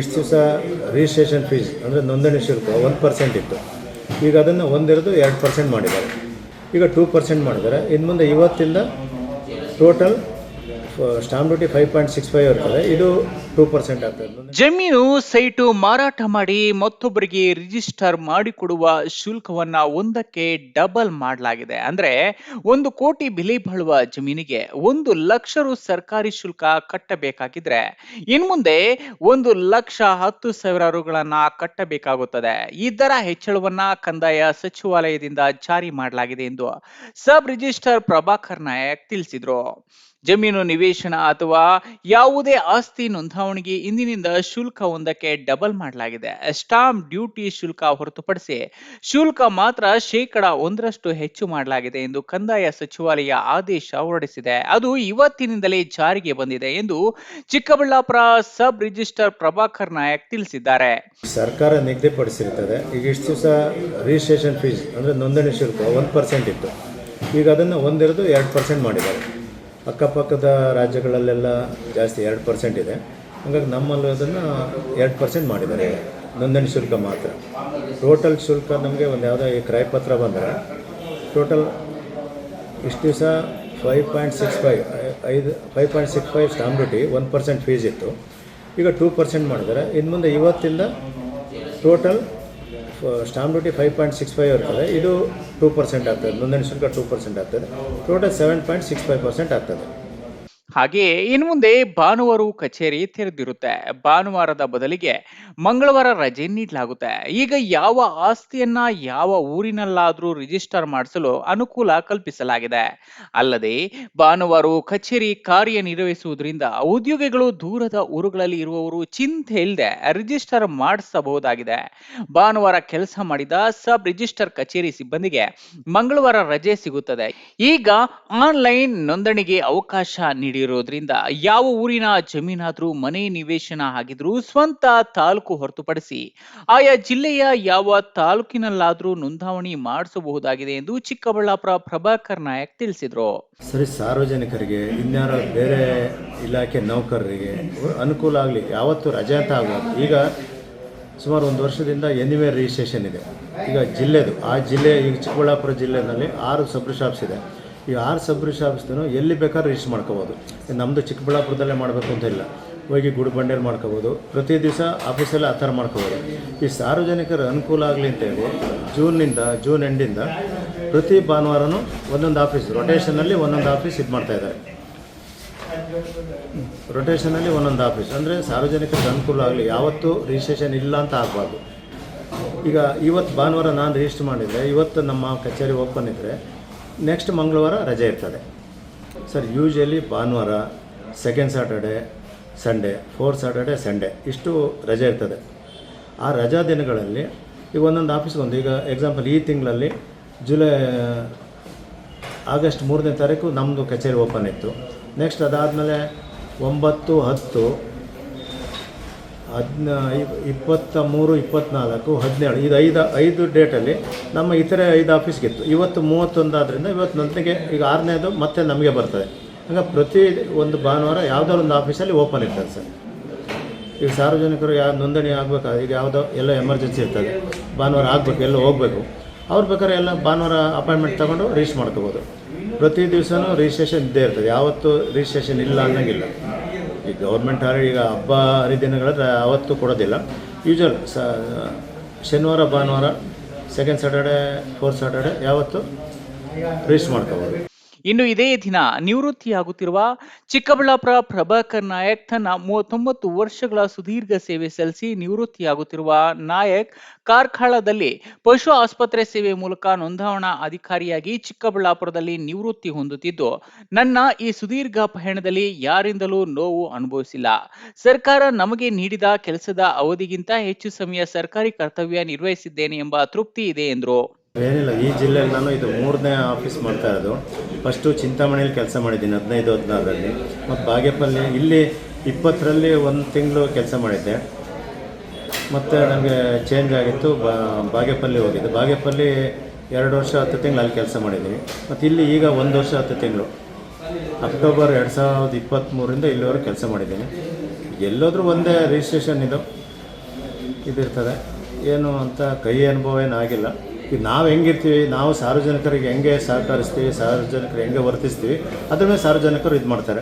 ಇಷ್ಟು ದಿವಸ registration fees ಅಂದರೆ ನೋಂದಣಿ ಶುಲ್ಕ ಒಂದು ಪರ್ಸೆಂಟ್ ಇತ್ತು. ಈಗ ಅದನ್ನು ಒಂದಿರೋದು ಎರಡು ಪರ್ಸೆಂಟ್ ಮಾಡಿದ್ದಾರೆ. ಈಗ ಟೂ ಪರ್ಸೆಂಟ್ ಮಾಡಿದ್ದಾರೆ. ಇನ್ನು ಮುಂದೆ ಇವತ್ತಿಂದ total stamp duty five point six five ಇರ್ತದೆ. ಇದು ಟೂ ಪರ್ಸೆಂಟ್ ಜಮೀನು ಸೈಟು ಮಾರಾಟ ಮಾಡಿ ಮತ್ತೊಬ್ಬರಿಗೆ ರಿಜಿಸ್ಟರ್ ಮಾಡಿಕೊಡುವ ಶುಲ್ಕವನ್ನ ಒಂದಕ್ಕೆ ಡಬಲ್ ಮಾಡಲಾಗಿದೆ. ಅಂದ್ರೆ ಒಂದು ಕೋಟಿ ಬೆಲೆ ಬಾಳುವ ಜಮೀನಿಗೆ ಒಂದು ಲಕ್ಷ ರು ಸರ್ಕಾರಿ ಶುಲ್ಕ ಕಟ್ಟಬೇಕಾಗಿದ್ರೆ ಇನ್ ಮುಂದೆ ಒಂದು ಲಕ್ಷ ಹತ್ತು ಸಾವಿರ ರುಗಳನ್ನ ಕಟ್ಟಬೇಕಾಗುತ್ತದೆ. ಈ ದರ ಹೆಚ್ಚಳವನ್ನ ಕಂದಾಯ ಸಚಿವಾಲಯದಿಂದ ಜಾರಿ ಮಾಡಲಾಗಿದೆ ಎಂದು ಸಬ್ ರಿಜಿಸ್ಟರ್ ಪ್ರಭಾಕರ್ ನಾಯಕ್ ತಿಳಿಸಿದ್ರು. ಜಮೀನು ನಿವೇಶನ ಅಥವಾ ಯಾವುದೇ ಆಸ್ತಿ ನೋಂದಾವಣಿಗೆ ಇಂದಿನಿಂದ ಶುಲ್ಕ ಒಂದಕ್ಕೆ ಡಬಲ್ ಮಾಡಲಾಗಿದೆ. ಸ್ಟಾಂಪ್ ಡ್ಯೂಟಿ ಶುಲ್ಕ ಹೊರತುಪಡಿಸಿ ಶುಲ್ಕ ಮಾತ್ರ ಶೇಕಡ ಒಂದರಷ್ಟು ಹೆಚ್ಚು ಮಾಡಲಾಗಿದೆ ಎಂದು ಕಂದಾಯ ಸಚಿವಾಲಯ ಆದೇಶ ಹೊರಡಿಸಿದೆ. ಅದು ಇವತ್ತಿನಿಂದಲೇ ಜಾರಿಗೆ ಬಂದಿದೆ ಎಂದು ಚಿಕ್ಕಬಳ್ಳಾಪುರ ಸಬ್ ರಿಜಿಸ್ಟರ್ ಪ್ರಭಾಕರ್ ನಾಯಕ್ ತಿಳಿಸಿದ್ದಾರೆ. ಸರ್ಕಾರ ನಿಗದಿಪಡಿಸಿರ್ತದೆ ಈಗ ಇಷ್ಟು ದಿವಸ ರಿಜಿಸ್ಟ್ರೇಷನ್ ಫೀಸ್ ಅಂದರೆ ನೋಂದಣಿ ಶುಲ್ಕ ಒಂದು ಪರ್ಸೆಂಟ್ ಇತ್ತು. ಈಗ ಅದನ್ನು ಒಂದಿರೋದು ಎರಡು ಪರ್ಸೆಂಟ್ ಮಾಡಿದ್ದಾರೆ. ಅಕ್ಕಪಕ್ಕದ ರಾಜ್ಯಗಳಲ್ಲೆಲ್ಲ ಜಾಸ್ತಿ ಎರಡು ಪರ್ಸೆಂಟ್ ಇದೆ. ಹಾಗಾಗಿ ನಮ್ಮಲ್ಲಿ ಅದನ್ನು ಎರಡು ಪರ್ಸೆಂಟ್ ಮಾಡಿದ್ದಾರೆ. ನೋಂದಣಿ ಶುಲ್ಕ ಮಾತ್ರ. ಟೋಟಲ್ ಶುಲ್ಕ ನಮಗೆ ಒಂದು ಯಾವುದೋ ಈ ಕ್ರಯಪತ್ರ ಬಂದರೆ ಟೋಟಲ್ ಇಷ್ಟು ದಿವಸ ಫೈವ್ ಪಾಯಿಂಟ್ ಸಿಕ್ಸ್ ಫೈವ್ ಐದು five point six five stamp duty one percent fees ಇತ್ತು. ಈಗ ಟೂ ಪರ್ಸೆಂಟ್ ಮಾಡಿದ್ದಾರೆ. ಇನ್ನು ಮುಂದೆ ಇವತ್ತಿಂದ total stamp duty five point six five ಇರ್ತದೆ. ಇದು ಟೂ ಪರ್ಸೆಂಟ್ ಆಗ್ತದೆ. ನೋಂದಣಿ ಶುಲ್ಕ ಟೂ ಪರ್ಸೆಂಟ್ ಆಗ್ತದೆ. Total seven point six five percent ಆಗ್ತದೆ. ಹಾಗೆಯೇ ಇನ್ನು ಮುಂದೆ ಭಾನುವಾರ ಕಚೇರಿ ತೆರೆದಿರುತ್ತೆ. ಭಾನುವಾರದ ಬದಲಿಗೆ ಮಂಗಳವಾರ ರಜೆ ನೀಡಲಾಗುತ್ತೆ. ಈಗ ಯಾವ ಆಸ್ತಿಯನ್ನ ಯಾವ ಊರಿನಲ್ಲಾದರೂ ರಿಜಿಸ್ಟರ್ ಮಾಡಿಸಲು ಅನುಕೂಲ ಕಲ್ಪಿಸಲಾಗಿದೆ. ಅಲ್ಲದೆ ಭಾನುವಾರ ಕಚೇರಿ ಕಾರ್ಯನಿರ್ವಹಿಸುವುದರಿಂದ ಉದ್ಯೋಗಿಗಳು ದೂರದ ಊರುಗಳಲ್ಲಿ ಇರುವವರು ಚಿಂತೆ ಇಲ್ಲದೆ ರಿಜಿಸ್ಟರ್ ಮಾಡಿಸಬಹುದಾಗಿದೆ. ಭಾನುವಾರ ಕೆಲಸ ಮಾಡಿದ ಸಬ್ ರಿಜಿಸ್ಟರ್ ಕಚೇರಿ ಸಿಬ್ಬಂದಿಗೆ ಮಂಗಳವಾರ ರಜೆ ಸಿಗುತ್ತದೆ. ಈಗ ಆನ್ಲೈನ್ ನೋಂದಣಿಗೆ ಅವಕಾಶ ನೀಡಿರೋದ್ರಿಂದ ಯಾವ ಊರಿನ ಜಮೀನಾದ್ರೂ ಮನೆ ನಿವೇಶನ ಆಗಿದ್ರೂ ಸ್ವಂತ ತಾಲೂಕು ಹೊರತುಪಡಿಸಿ ಆಯಾ ಜಿಲ್ಲೆಯ ಯಾವ ತಾಲೂಕಿನಲ್ಲಾದ್ರೂ ನೋಂದಾವಣಿ ಮಾಡಿಸಬಹುದಾಗಿದೆ ಎಂದು ಚಿಕ್ಕಬಳ್ಳಾಪುರ ಪ್ರಭಾಕರ್ ನಾಯಕ್ ತಿಳಿಸಿದ್ರು. ಸರಿ, ಸಾರ್ವಜನಿಕರಿಗೆ, ಇನ್ಯಾರ ಬೇರೆ ಇಲಾಖೆ ನೌಕರರಿಗೆ ಅನುಕೂಲ ಆಗಲಿ, ಯಾವತ್ತು ರಜೆ ಅಂತ ಈಗ ಸುಮಾರು ಒಂದು ವರ್ಷದಿಂದ ಎನಿವೇ ರಿಜಿಸ್ಟ್ರೇಷನ್ ಇದೆ. ಈಗ ಜಿಲ್ಲೆದು, ಆ ಜಿಲ್ಲೆ, ಈಗ ಚಿಕ್ಕಬಳ್ಳಾಪುರ ಜಿಲ್ಲೆನಲ್ಲಿ ಆರು ಸಬ್ರಿ ಶಾಪ್ಸ್ ಇದೆ. ಈ ಆರು ಸಬ್ರಿ ಆಫೀಸ್ನೂ ಎಲ್ಲಿ ಬೇಕಾದ್ರೂ ರಿಜಿಸ್ಟರ್ ಮಾಡ್ಕೋಬೋದು. ನಮ್ಮದು ಚಿಕ್ಕಬಳ್ಳಾಪುರದಲ್ಲೇ ಮಾಡಬೇಕು ಅಂತ ಇಲ್ಲ. ಹೋಗಿ ಗುಡಿಬಂಡೇಲಿ ಮಾಡ್ಕೋಬೋದು. ಪ್ರತಿ ದಿವಸ ಆಫೀಸಲ್ಲಿ ಆ ಥರ ಮಾಡ್ಕೋಬೋದು. ಈ ಸಾರ್ವಜನಿಕರ ಅನುಕೂಲ ಆಗಲಿ ಅಂತೇಳಿ ಜೂನ್ನಿಂದ, ಜೂನ್ ಎಂಡಿಂದ ಪ್ರತಿ ಭಾನುವಾರನೂ ಒಂದೊಂದು ಆಫೀಸ್ ರೊಟೇಷನಲ್ಲಿ ಒಂದೊಂದು ಆಫೀಸ್ ಇದು ಮಾಡ್ತಾ ಇದ್ದಾರೆ. ರೊಟೇಷನಲ್ಲಿ ಒಂದೊಂದು ಆಫೀಸ್. ಅಂದರೆ ಸಾರ್ವಜನಿಕರಿಗೆ ಅನುಕೂಲ ಆಗಲಿ, ಯಾವತ್ತೂ ರಿಜಿಸ್ಟ್ರೇಷನ್ ಇಲ್ಲ ಅಂತ ಆಗಬಾರ್ದು. ಈಗ ಇವತ್ತು ಭಾನುವಾರ ನಾನು ರಿಜಿಸ್ಟರ್ ಮಾಡಿದರೆ, ಇವತ್ತು ನಮ್ಮ ಕಚೇರಿ ಓಪನ್ ಇದ್ದರೆ ನೆಕ್ಸ್ಟ್ ಮಂಗಳವಾರ ರಜೆ ಇರ್ತದೆ. ಸರ್ ಯೂಶ್ವಲಿ ಭಾನುವಾರ second Saturday Sunday fourth Saturday Sunday ಇಷ್ಟು ರಜೆ ಇರ್ತದೆ. ಆ ರಜಾ ದಿನಗಳಲ್ಲಿ ಈಗ ಒಂದೊಂದು ಆಫೀಸ್ಗೆ ಒಂದು ಈಗ ಎಕ್ಸಾಂಪಲ್ ಈ ತಿಂಗಳಲ್ಲಿ ಜುಲೈ ಆಗಸ್ಟ್ ಮೂರನೇ ತಾರೀಕು ನಮ್ಮದು ಕಚೇರಿ ಓಪನ್ ಇತ್ತು. ನೆಕ್ಸ್ಟ್ ಅದಾದಮೇಲೆ ಒಂಬತ್ತು, ಹತ್ತು ಹದಿನ ಇಪ್ಪತ್ತ ಮೂರು ಇಪ್ಪತ್ತ್ನಾಲ್ಕು ಹದಿನೇಳು, ಇದು ಐದು ಐದು ಡೇಟಲ್ಲಿ ನಮ್ಮ ಇತರೆ ಐದು ಆಫೀಸ್ಗಿತ್ತು. ಇವತ್ತು ಮೂವತ್ತೊಂದು ಆದ್ದರಿಂದ ಇವತ್ತು ನನಗೆ ಈಗ ಆರನೇದು ಮತ್ತೆ ನಮಗೆ ಬರ್ತದೆ. ಹಂಗೆ ಪ್ರತಿ ಒಂದು ಭಾನುವಾರ ಯಾವುದೋ ಒಂದು ಆಫೀಸಲ್ಲಿ ಓಪನ್ ಇರ್ತದೆ ಸರ್. ಈಗ ಸಾರ್ವಜನಿಕರು ಯಾವ ನೋಂದಣಿ ಆಗಬೇಕಾದ ಈಗ ಯಾವುದೋ ಎಲ್ಲ ಎಮರ್ಜೆನ್ಸಿ ಇರ್ತದೆ. ಭಾನುವಾರ ಆಗಬೇಕು, ಎಲ್ಲ ಹೋಗಬೇಕು. ಅವ್ರು ಬೇಕಾದ್ರೆ ಎಲ್ಲ ಭಾನುವಾರ ಅಪಾಯಿಂಟ್ಮೆಂಟ್ ತೊಗೊಂಡು ರಿಜಿಸ್ಟರ್ ಮಾಡ್ಕೋಬೋದು. ಪ್ರತಿ ದಿವಸನೂ ರಿಜಿಸ್ಟ್ರೇಷನ್ ಇದ್ದೇ ಇರ್ತದೆ. ಯಾವತ್ತೂ ರಿಜಿಸ್ಟ್ರೇಷನ್ ಇಲ್ಲ ಅನ್ನೋಂಗಿಲ್ಲ. ಈ ಗೌರ್ಮೆಂಟ್ ಹಾಲಿಡೇ ಈಗ ಹಬ್ಬ ಹರಿದಿನಗಳಲ್ಲಿ ಅವತ್ತು ಕೊಡೋದಿಲ್ಲ. ಯೂಶ್ವಲ್ ಸ, ಶನಿವಾರ, ಭಾನುವಾರ ಸೆಕೆಂಡ್ ಸ್ಯಾಟರ್ಡೆ ಫೋರ್ತ್ ಸ್ಯಾಟರ್ಡೇ ಯಾವತ್ತು? ರಿಸ್ಟ್ ಮಾಡ್ಕೋಬೋದು. ಇನ್ನು ಇದೇ ದಿನ ನಿವೃತ್ತಿಯಾಗುತ್ತಿರುವ ಚಿಕ್ಕಬಳ್ಳಾಪುರ ಪ್ರಭಾಕರ್ ನಾಯಕ್ ತನ್ನ ಮೂವತ್ತೊಂಬತ್ತು ವರ್ಷಗಳ ಸುದೀರ್ಘ ಸೇವೆ ಸಲ್ಲಿಸಿ ನಿವೃತ್ತಿಯಾಗುತ್ತಿರುವ ನಾಯಕ್ ಕಾರ್ಕಳದಲ್ಲಿ ಪಶು ಆಸ್ಪತ್ರೆ ಸೇವೆ ಮೂಲಕ ನೋಂದಾವಣಾ ಅಧಿಕಾರಿಯಾಗಿ ಚಿಕ್ಕಬಳ್ಳಾಪುರದಲ್ಲಿ ನಿವೃತ್ತಿ ಹೊಂದುತ್ತಿದ್ದು, ನನ್ನ ಈ ಸುದೀರ್ಘ ಪಯಣದಲ್ಲಿ ಯಾರಿಂದಲೂ ನೋವು ಅನುಭವಿಸಿಲ್ಲ. ಸರ್ಕಾರ ನಮಗೆ ನೀಡಿದ ಕೆಲಸದ ಅವಧಿಗಿಂತ ಹೆಚ್ಚು ಸಮಯ ಸರ್ಕಾರಿ ಕರ್ತವ್ಯ ನಿರ್ವಹಿಸಿದ್ದೇನೆ ಎಂಬ ತೃಪ್ತಿ ಇದೆ ಎಂದರು. ಏನಿಲ್ಲ, ಈ ಜಿಲ್ಲೆಯಲ್ಲಿ ನಾನು ಇದು ಮೂರನೇ ಆಫೀಸ್ ಮಾಡ್ತಾ ಇರೋದು. ಫಸ್ಟು ಚಿಂತಾಮಣಿಯಲ್ಲಿ ಕೆಲಸ ಮಾಡಿದ್ದೀನಿ, ಹದಿನೈದು, ಹದಿನಾರರಲ್ಲಿ. ಮತ್ತು ಬಾಗೇಪಲ್ಲಿ ಇಲ್ಲಿ ಇಪ್ಪತ್ತರಲ್ಲಿ ಒಂದು ತಿಂಗಳು ಕೆಲಸ ಮಾಡಿದ್ದೆ. ಮತ್ತು ನನಗೆ ಚೇಂಜ್ ಆಗಿತ್ತು, ಬಾ, ಬಾಗೇಪಲ್ಲಿ ಹೋಗಿದ್ದೆ. ಬಾಗೇಪಲ್ಲಿ ಎರಡು ವರ್ಷ, ಹತ್ತು ತಿಂಗಳು ಅಲ್ಲಿ ಕೆಲಸ ಮಾಡಿದ್ದೀನಿ. ಮತ್ತು ಇಲ್ಲಿ ಈಗ ಒಂದು ವರ್ಷ, ಹತ್ತು ತಿಂಗಳು. ಅಕ್ಟೋಬರ್ ಎರಡು ಸಾವಿರದ ಇಪ್ಪತ್ತ್ಮೂರಿಂದ ಇಲ್ಲಿವರೆಗೆ ಕೆಲಸ ಮಾಡಿದ್ದೀನಿ. ಎಲ್ಲೋದ್ರೂ ಒಂದೇ ರಿಜಿಸ್ಟ್ರೇಷನ್ ಇದು. ಇದಿರ್ತದೆ. ಏನು ಅಂತ ಕೈ ಅನುಭವ ಏನಾಗಿಲ್ಲ ಈಗ ನಾವು ಹೆಂಗಿರ್ತೀವಿ, ನಾವು ಸಾರ್ವಜನಿಕರಿಗೆ ಹೆಂಗೆ ಸಹಕರಿಸ್ತೀವಿ, ಸಾರ್ವಜನಿಕರು ಹೆಂಗೆ ವರ್ತಿಸ್ತೀವಿ, ಅದ್ರ ಮೇಲೆ ಸಾರ್ವಜನಿಕರು ಇದು ಮಾಡ್ತಾರೆ.